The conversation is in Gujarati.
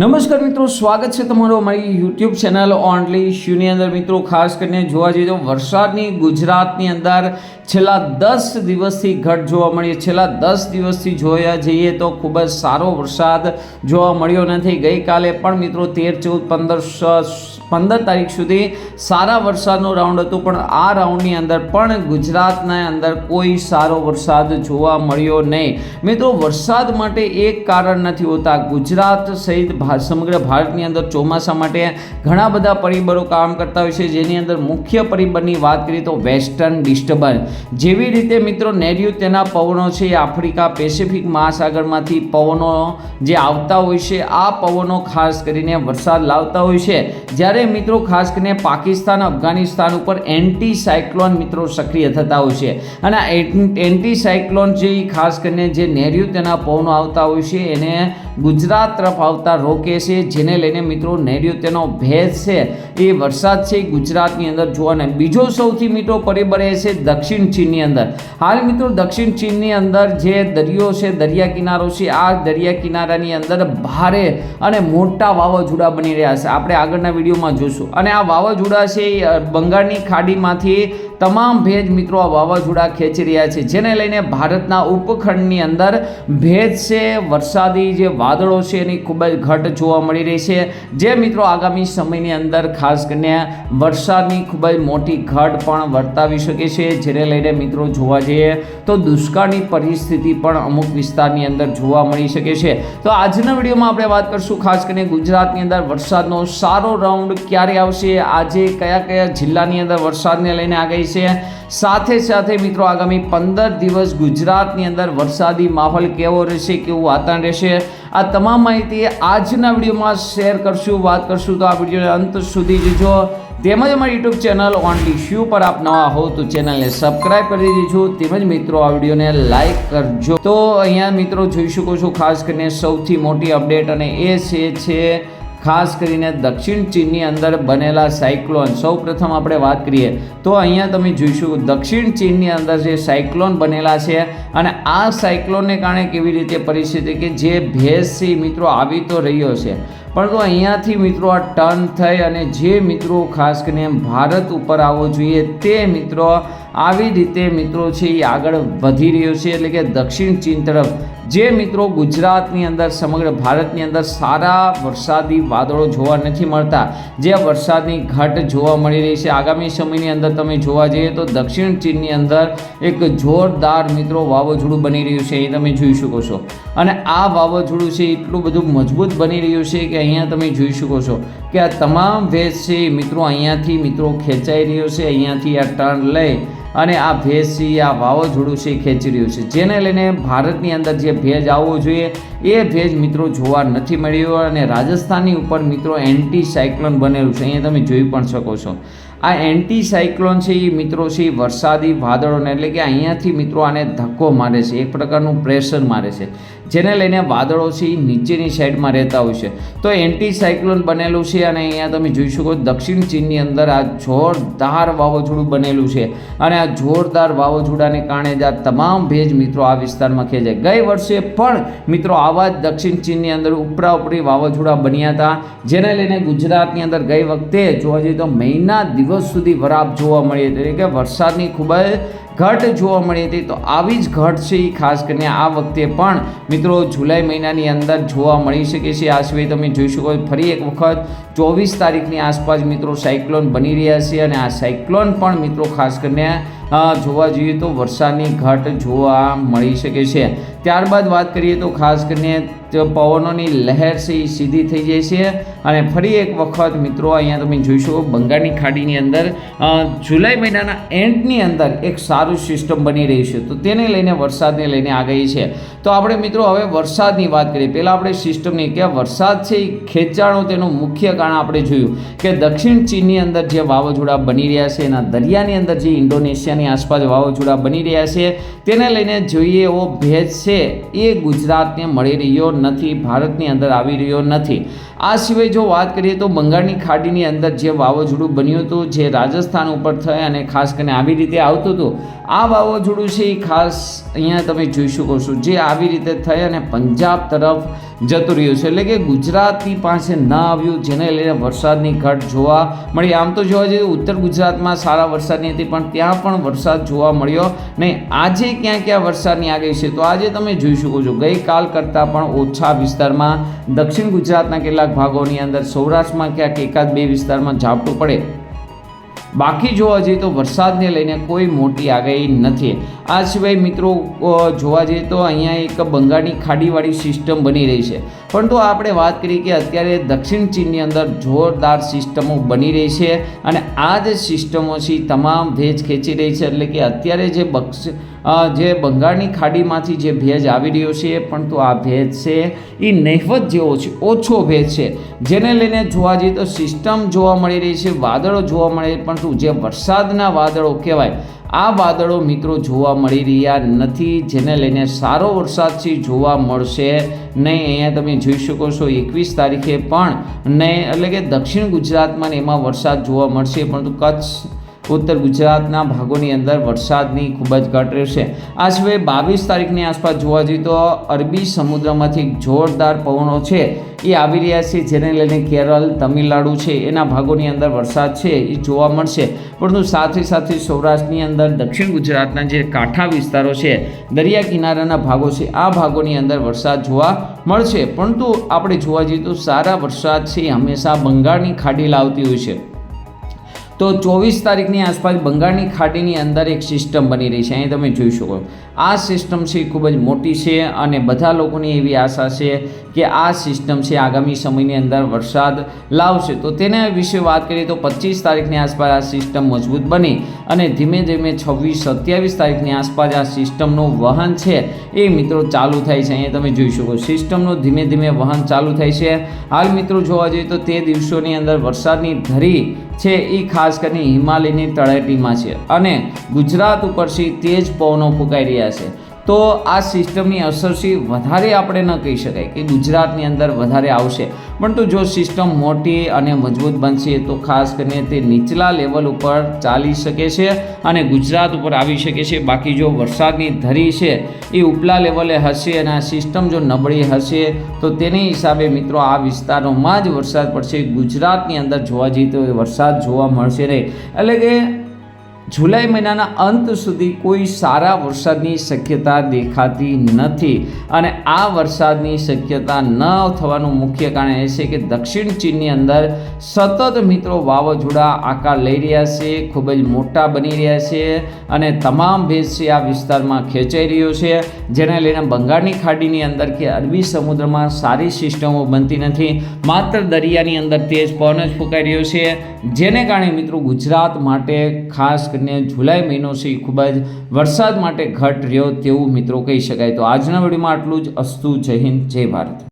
નમસ્કાર મિત્રો, સ્વાગત છે તમારું અમારી યુટ્યુબ ચેનલ ઓનલી શ્યુની અંદર. મિત્રો, ખાસ કરીને જોવા જઈએ તો વરસાદની ગુજરાતની અંદર છેલ્લા દસ દિવસથી ઘટ જોવા મળી છેલ્લા દસ દિવસથી જોયા જઈએ તો ખૂબ જ સારો વરસાદ જોવા મળ્યો નથી. ગઈકાલે પણ મિત્રો તેર, ચૌદ, પંદર પંદર તારીખ સુધી સારા વરસાદનો રાઉન્ડ હતું, પણ આ રાઉન્ડની અંદર પણ ગુજરાતના અંદર કોઈ સારો વરસાદ જોવા મળ્યો નહીં. મિત્રો, વરસાદ માટે એક કારણ નથી હોતા. ગુજરાત સહિત સમગ્ર ભારતની અંદર ચોમાસા માટે ઘણા બધા પરિબળો કામ કરતા હોય છે. જેની અંદર મુખ્ય પરિબળની વાત કરીએ તો વેસ્ટર્ન ડિસ્ટર્બન્સ. જેવી રીતે મિત્રો નૈઋત્યના પવનો છે આફ્રિકા પેસિફિક મહાસાગરમાંથી પવનો જે આવતા હોય છે, આ પવનો ખાસ કરીને વરસાદ લાવતા હોય છે. જ્યારે મિત્રો ખાસ કરીને પાકિસ્તાન, અફઘાનિસ્તાન ઉપર એન્ટી સાયક્લોન મિત્રો સક્રિય થતા હોય છે. અને આ એન્ટી સાયક્લોન જે ખાસ કરીને જે નૈઋત્યના પવનો આવતા હોય છે, એને ગુજરાત તરફ આવતા રોકે છે, જેને લઈને મિત્રો નૈઋત્યનો ભેજ છે. એ વરસાદ છે ગુજરાતની અંદર જોવાને. બીજો સૌથી મીઠો પરિબળ એ છે દક્ષિણ ચીનની અંદર. હાલ મિત્રો દક્ષિણ ચીનની અંદર જે દરિયો છે, દરિયા કિનારો છે, આ દરિયા કિનારાની અંદર ભારે અને મોટા વાવાઝોડા બની રહ્યા છે. આપણે આગળના વિડીયોમાં જોશું. અને આ વાવાઝોડા છે બંગાળની ખાડીમાંથી તમામ ભેજ મિત્રો આ વાવાઝોડા ખેંચી રહ્યા છે, જેને લઈને ભારતના ઉપખંડની અંદર ભેજ છે, વરસાદી જે વાદળો છે એની ખૂબ જ ઘટ જોવા મળી રહી છે. જે મિત્રો આગામી સમયની અંદર ખાસ કરીને વરસાદની ખૂબ જ મોટી ઘટ પણ વર્તાવી શકે છે, જેને લઈને મિત્રો જોવા જઈએ તો દુષ્કાળની પરિસ્થિતિ પણ અમુક વિસ્તારની અંદર જોવા મળી શકે છે. તો આજના વિડીયોમાં આપણે વાત કરશું ખાસ કરીને ગુજરાતની અંદર વરસાદનો સારો રાઉન્ડ ક્યારે આવશે, આજે કયા કયા જિલ્લાની અંદર વરસાદને લઈને આગાહી છે. સાથે સાથે મિત્રો આગામી પંદર દિવસ ગુજરાતની અંદર વરસાદી માહોલ કેવો રહેશે, કેવું વાતાવરણ રહેશે, આ તમામ માહિતી આજના વિડીયોમાં શેર કરશું, વાત કરશું. તો આ વિડીયોને અંત સુધી જોજો. તેમજ અમારી યુટ્યુબ ચેનલ ઓનલી શ્યુ પર આપ નવા હો તો ચેનલને સબસ્ક્રાઇબ કરી દેજો. તેમજ મિત્રો, આ વિડીયોને લાઈક કરજો. તો અહીંયા મિત્રો જોઈ શકો છો, ખાસ કરીને સૌથી મોટી અપડેટ અને એ છે ખાસ કરીને દક્ષિણ ચીનની અંદર બનેલા સાયક્લોન. સૌ પ્રથમ આપણે વાત કરીએ તો અહીંયા તમે જોઈશું, દક્ષિણ ચીનની અંદર જે સાયક્લોન બનેલા છે અને આ સાયક્લોનને કારણે કેવી રીતે પરિસ્થિતિ કે જે ભેંસથી મિત્રો આવી તો રહ્યો છે. પરંતુ અહીંયાથી મિત્રો આ ટર્ન થઈ અને જે મિત્રો ખાસ કરીને ભારત ઉપર આવવો જોઈએ તે મિત્રો આવી રીતે મિત્રો છે એ આગળ વધી રહ્યો છે, એટલે કે દક્ષિણ ચીન તરફ. જે મિત્રો ગુજરાતની અંદર સમગ્ર ભારતની અંદર સારા વરસાદી વાદળો જોવા નથી મળતા. જે વરસાદની ઘટ જોવા મળી રહી છે, આગામી સમયની અંદર તમે જોવા જઈએ તો દક્ષિણ ચીનની અંદર એક જોરદાર મિત્રો વાવાઝોડું બની રહ્યું છે, એ તમે જોઈ શકો છો. અને આ વાવાઝોડું છે એટલું બધું મજબૂત બની રહ્યું છે કે અહીંયા તમે જોઈ શકો છો કે આ તમામ વેજ છે મિત્રો અહીંયાથી મિત્રો ખેંચાઈ રહ્યો છે, અહીંયાથી આ ટર્ન લઈ અને આ ભેજ છે, આ વાવાઝોડું છે ખેંચી રહ્યું છે. જેને લઈને ભારતની અંદર જે ભેજ આવવો જોઈએ, એ ભેજ મિત્રો જોવા નથી મળ્યો અને રાજસ્થાનની ઉપર મિત્રો એન્ટી સાયક્લોન બનેલું છે. અહીંયા તમે જોઈ પણ શકો છો. આ એન્ટી સાયક્લોન છે એ મિત્રો છે એ વરસાદી વાદળોને, એટલે કે અહીંયાથી મિત્રો આને ધક્કો મારે છે, એક પ્રકારનું પ્રેશર મારે છે, જેને લઈને વાદળો છે એ નીચેની સાઈડમાં રહેતા હોય છે. તો એન્ટી સાયક્લોન બનેલું છે અને અહીંયા તમે જોઈ શકો દક્ષિણ ચીનની અંદર આ જોરદાર વાવાઝોડું બનેલું છે. અને આ જોરદાર વાવાઝોડાને કારણે જ આ તમામ ભેજ મિત્રો આ વિસ્તારમાં ખેંચાય. ગઈ વર્ષે પણ મિત્રો આવા જ દક્ષિણ ચીનની અંદર ઉપરા ઉપરી વાવાઝોડા બન્યા હતા, જેને લઈને ગુજરાતની અંદર ગઈ વખતે જોવા જઈએ તો મહિના દિવસ સુધી વરાપ જોવા મળી હતી એટલે કે વરસાદની ખૂબ જ ઘટ જોવા મળી હતી. તો આવી જ ઘટ છે એ ખાસ કરીને આ વખતે પણ મિત્રો જુલાઈ મહિનાની અંદર જોવા મળી શકે છે. આ સિવાય તમે જોઈ શકો ફરી એક વખત ચોવીસ તારીખની આસપાસ મિત્રો સાયક્લોન બની રહ્યા છે અને આ સાયક્લોન પણ મિત્રો ખાસ કરીને જોવા જઈએ તો વરસાદની ઘટ જોવા મળી શકે છે. ત્યારબાદ વાત કરીએ તો ખાસ કરીને પવનોની લહેર છે એ સીધી થઈ જાય છે અને ફરી એક વખત મિત્રો અહીંયા તમે જોઈ શકો બંગાળની ખાડીની અંદર જુલાઈ મહિનાના એન્ડની અંદર એક સારું સિસ્ટમ બની રહી છે. તો તેને લઈને વરસાદને લઈને આગાહી છે. તો આપણે મિત્રો હવે વરસાદની વાત કરીએ. પહેલાં આપણે સિસ્ટમની કે વરસાદ છે એ ખેંચાણો તેનું મુખ્ય કારણ આપણે જોયું કે દક્ષિણ ચીનની અંદર જે વાવાઝોડા બની રહ્યા છે, એના દરિયાની અંદર જે ઇન્ડોનેશિયાની આસપાસ વાવાઝોડા બની રહ્યા છે, તેને લઈને જોઈએ એવો ભેજ છે, એ ગુજરાતને મળી રહ્યો નથી, ભારતની અંદર આવી રહ્યો નથી. આ સિવાય જો વાત કરીએ તો બંગાળની ખાડીની અંદર જે વાવાઝોડું બન્યું હતું, જે રાજસ્થાન ઉપર થઈ અને ખાસ કરીને આવી રીતે આવતું હતું આ વાવાઝોડું છે એ ખાસ અહીંયા તમે જોઈ શકો છો. જે આવી રીતે થઈ અને પંજાબ તરફ જતું રહ્યું છે. એટલે કે ગુજરાતની પાસે ન આવ્યું, જેને લઈને વરસાદની ઘટ જોવા મળી. આમ તો જોવા જઈએ, ઉત્તર ગુજરાતમાં સારા વરસાદની હતી, પણ ત્યાં પણ વરસાદ જોવા મળ્યો નહીં. આજે ક્યાં ક્યાં વરસાદની આગાહી છે? તો આજે તમે જોઈ શકો છો, ગઈકાલ કરતાં પણ ઓછા વિસ્તારમાં દક્ષિણ ગુજરાતના કેટલાક ભાગોની અંદર સૌરાષ્ટ્રમાં ક્યાંક એકાદ બે વિસ્તારમાં ઝાપટું પડે. બાકી જોવા જઈએ તો વરસાદને લઈને કોઈ મોટી આગાહી નથી. આ સિવાય મિત્રો જોવા જઈએ તો અહીંયા એક બંગાળની ખાડીવાળી સિસ્ટમ બની રહી છે. પરંતુ આપણે વાત કરીએ કે અત્યારે દક્ષિણ ચીનની અંદર જોરદાર સિસ્ટમો બની રહી છે અને આ જ સિસ્ટમોથી તમામ ભેજ ખેંચી રહી છે. એટલે કે અત્યારે જે બક્ષ જે બંગાળની ખાડીમાંથી જે ભેજ આવી રહ્યો છે, પણ તો આ ભેજ છે એ નહિવત જેવો છે, ઓછો ભેજ છે. જેને લઈને જોવા જઈએ તો સિસ્ટમ જોવા મળી રહી છે, વાદળો જોવા મળે પરંતુ જે વરસાદના વાદળો કહેવાય, આ વાદળો મિત્રો જોવા મળી રહ્યા નથી. જેને લઈને સારો વરસાદ છે, જોવા મળશે નહીં. અહીંયા તમે જોઈ શકો છો, એકવીસ તારીખે પણ નહીં, એટલે કે દક્ષિણ ગુજરાતમાં એમાં વરસાદ જોવા મળશે, પરંતુ કચ્છ ઉત્તર ગુજરાતના ભાગોની અંદર વરસાદની ખૂબ જ ઘટ રહેશે. આ સિવાય બાવીસ તારીખની આસપાસ જોવા જઈએ તો અરબી સમુદ્રમાંથી જોરદાર પવનો છે એ આવી રહ્યા છે, જેને લઈને કેરળ, તમિલનાડુ છે, એના ભાગોની અંદર વરસાદ છે એ જોવા મળશે. પરંતુ સાથે સાથે સૌરાષ્ટ્રની અંદર દક્ષિણ ગુજરાતના જે કાંઠા વિસ્તારો છે, દરિયા કિનારાના ભાગો છે, આ ભાગોની અંદર વરસાદ જોવા મળશે. પરંતુ આપણે જોવા જઈએ તો સારા વરસાદ છે હંમેશા બંગાળની ખાડી લાવતી હોય છે. તો ચોવીસ તારીખની આસપાસ બંગાળની ખાડીની અંદર એક સિસ્ટમ બની રહી છે. અહીં તમે જોઈ શકો. આ સિસ્ટમ છે ખૂબ જ મોટી છે અને બધા લોકોની એવી આશા છે કે આ સિસ્ટમ છે આગામી સમયની અંદર વરસાદ લાવશે. તો તેના વિશે વાત કરીએ તો પચીસ તારીખની આસપાસ આ સિસ્ટમ મજબૂત બની અને ધીમે ધીમે છવ્વીસ, સત્યાવીસ તારીખની આસપાસ આ સિસ્ટમનું વહન છે એ મિત્રો ચાલુ થાય છે. અહીંયા તમે જોઈ શકો સિસ્ટમનું ધીમે ધીમે વહન ચાલુ થાય છે. હાલ મિત્રો જોવા જઈએ તો તે દિવસોની અંદર વરસાદની ધરી છે એ ખાસ કરીને હિમાલયની તળેટીમાં છે અને ગુજરાત ઉપરથી તેજ પવનો ફૂંકાઈ રહ્યા છે. તો આ સિસ્ટમની અસર છે, વધારે આપણે ન કહી શકાય કે ગુજરાતની અંદર વધારે આવશે. પરંતુ જો સિસ્ટમ મોટી અને મજબૂત બનશે, તો ખાસ કરીને તે નીચલા લેવલ ઉપર ચાલી શકે છે અને ગુજરાત ઉપર આવી શકે છે. બાકી જો વરસાદની ધરી છે, એ ઉપલા લેવલે હશે અને આ સિસ્ટમ જો નબળી હશે, તો તેની હિસાબે મિત્રો આ વિસ્તારોમાં જ વરસાદ પડશે. ગુજરાતની અંદર જોવા જઈએ તો વરસાદ જોવા મળશે નહીં. એટલે કે જુલાઈ મહિનાના અંત સુધી કોઈ સારા વરસાદની શક્યતા દેખાતી નથી અને આ વરસાદની શક્યતા ન થવાનું મુખ્ય કારણ એ છે કે દક્ષિણ ચીનની અંદર સતત મિત્રો વાવાઝોડા આકાર લઈ રહ્યા છે, ખૂબ જ મોટા બની રહ્યા છે અને તમામ ભેજ આ વિસ્તારમાં ખેંચાઈ રહ્યો છે, જેને લઈને બંગાળની ખાડીની અંદર કે અરબી સમુદ્રમાં સારી સિસ્ટમો બનતી નથી. માત્ર દરિયાની અંદર તેજ પવન જ ફૂંકાઈ રહ્યો છે, જેને કારણે મિત્રો ગુજરાત માટે ખાસ કરીને જુલાઈ મહિનો છે, એ ખૂબ જ વરસાદ માટે ઘટ રહ્યો તેવું મિત્રો કહી શકાય. તો આજના વિડીયોમાં આટલું જ. અસ્તુ, જય હિન્દ, જય ભારત.